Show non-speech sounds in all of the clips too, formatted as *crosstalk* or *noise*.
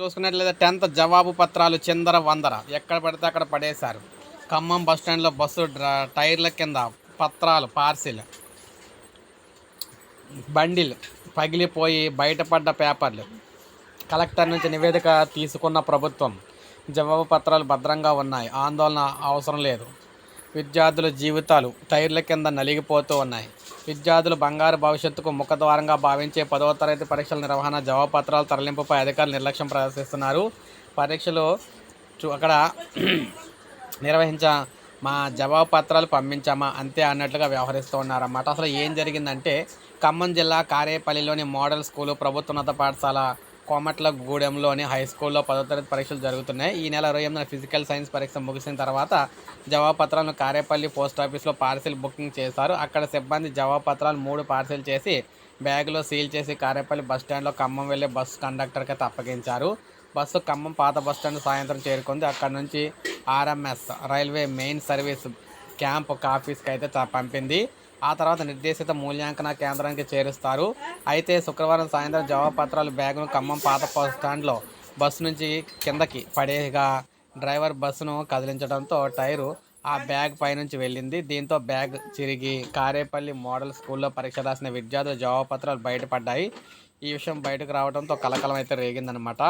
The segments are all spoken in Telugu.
చూసుకున్నట్లయితే టెన్త్ జవాబు పత్రాలు చిందర వందర. ఎక్కడ పడితే అక్కడ పడేశారు. ఖమ్మం బస్ స్టాండ్లో బస్సు టైర్ల కింద పత్రాలు పార్సిల్. బండిల్ పగిలిపోయి బయటపడ్డ పేపర్లు. కలెక్టర్ నుంచి నివేదిక తీసుకున్న ప్రభుత్వం జవాబు పత్రాలు భద్రంగా ఉన్నాయి. ఆందోళన అవసరం లేదు. విద్యార్థుల జీవితాలు టైర్ల కింద నలిగిపోతూ ఉన్నాయి. విద్యార్థులు బంగారు భవిష్యత్తుకు ముఖద్వారంగా భావించే పదవ తరగతి పరీక్షల నిర్వహణ జవాబుపత్రాల తరలింపుపై అధికారులు నిర్లక్ష్యం ప్రదర్శిస్తున్నారు. పరీక్షలు అక్కడ *clears throat* నిర్వహించ మా జవాబు పత్రాలు పంపించామా? అంతే అన్నట్లుగా వ్యవహరిస్తూ ఉన్నారన్నమాట. అసలు ఏం జరిగిందంటే ఖమ్మం జిల్లా కారేపల్లిలోని మోడల్ స్కూలు ప్రభుత్వోన్నత పాఠశాల కోమట్ల గూడెంలోని హై స్కూల్లో పదో తరగతి పరీక్షలు జరుగుతున్నాయి. ఈ నెల ఇరవై ఎనిమిదిన ఫిజికల్ సైన్స్ పరీక్ష ముగిసిన తర్వాత జవాబుపత్రాలను కారేపల్లి పోస్ట్ ఆఫీస్లో పార్సిల్ బుకింగ్ చేశారు. అక్కడ సిబ్బంది జవాబుపత్రాలు మూడు పార్సిల్ చేసి బ్యాగ్లో సీల్ చేసి కారేపల్లి బస్ స్టాండ్లో ఖమ్మం వెళ్ళే బస్సు కండక్టర్కి అప్పగించారు. బస్సు ఖమ్మం పాత బస్ స్టాండ్ సాయంత్రం చేరుకుంది. అక్కడ నుంచి RMS railway main service camp ఆఫీస్కి అయితే పంపింది. ఆ తర్వాత నిర్దేశిత మూల్యాంకన కేంద్రానికి చేరుస్తారు. అయితే శుక్రవారం సాయంత్రం జవాబు పత్రాలు బ్యాగును ఖమ్మం పాత బస్ స్టాండ్లో బస్సు నుంచి కిందకి పడేగా డ్రైవర్ బస్సును కదిలించడంతో టైరు ఆ బ్యాగ్ పైనుంచి వెళ్ళింది. దీంతో బ్యాగ్ చిరిగి కారేపల్లి మోడల్ స్కూల్లో పరీక్ష రాసిన విద్యార్థుల జవాబు పత్రాలు బయటపడ్డాయి. ఈ విషయం బయటకు రావడంతో కలకలం అయితే రేగిందనమాట.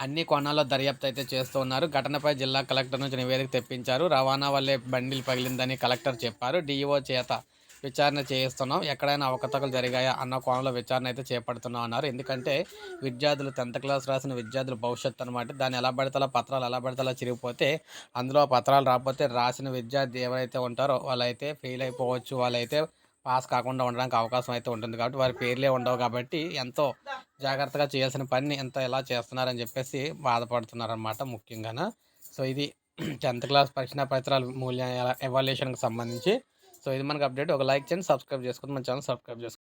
అన్ని కోణాల్లో దర్యాప్తు అయితే చేస్తూ ఉన్నారు. ఘటనపై జిల్లా కలెక్టర్ నుంచి నివేదిక తెప్పించారు. రవాణా వల్లే బండిలు పగిలిందని కలెక్టర్ చెప్పారు. డిఈఓ చేత విచారణ చేయిస్తున్నాం. ఎక్కడైనా అవకతవకలు జరిగాయా అన్న కోణంలో విచారణ అయితే చేపడుతున్నాం అన్నారు. ఎందుకంటే విద్యార్థులు టెన్త్ క్లాస్ రాసిన విద్యార్థుల భవిష్యత్తు అనమాట దాన్ని ఎలా పడతాలో పత్రాలు ఎలా పడతాలో చిరిగిపోతే అందులో పత్రాలు రాకపోతే రాసిన విద్యార్థి ఎవరైతే ఉంటారో వాళ్ళైతే ఫెయిల్ అయిపోవచ్చు. వాళ్ళైతే పాస్ కాకుండా ఉండడానికి అవకాశం అయితే ఉంటుంది కాబట్టి వారి పేర్లే ఉండవు కాబట్టి ఎంతో జాగ్రత్తగా చేయాల్సిన పని ఎంత ఎలా చేస్తున్నారని చెప్పేసి బాధపడుతున్నారనమాట ముఖ్యంగా సో ఇది *clears throat* టెన్త్ క్లాస్ పరీక్షా పత్రాలు మూల్య ఎవాల్యుయేషన్కి సంబంధించి. సో ఇది మనకు అప్డేట్. ఒక లైక్ చేయండి సబ్స్క్రైబ్ చేసుకుని మన ఛానల్ సబ్స్క్రైబ్ చేసుకోండి.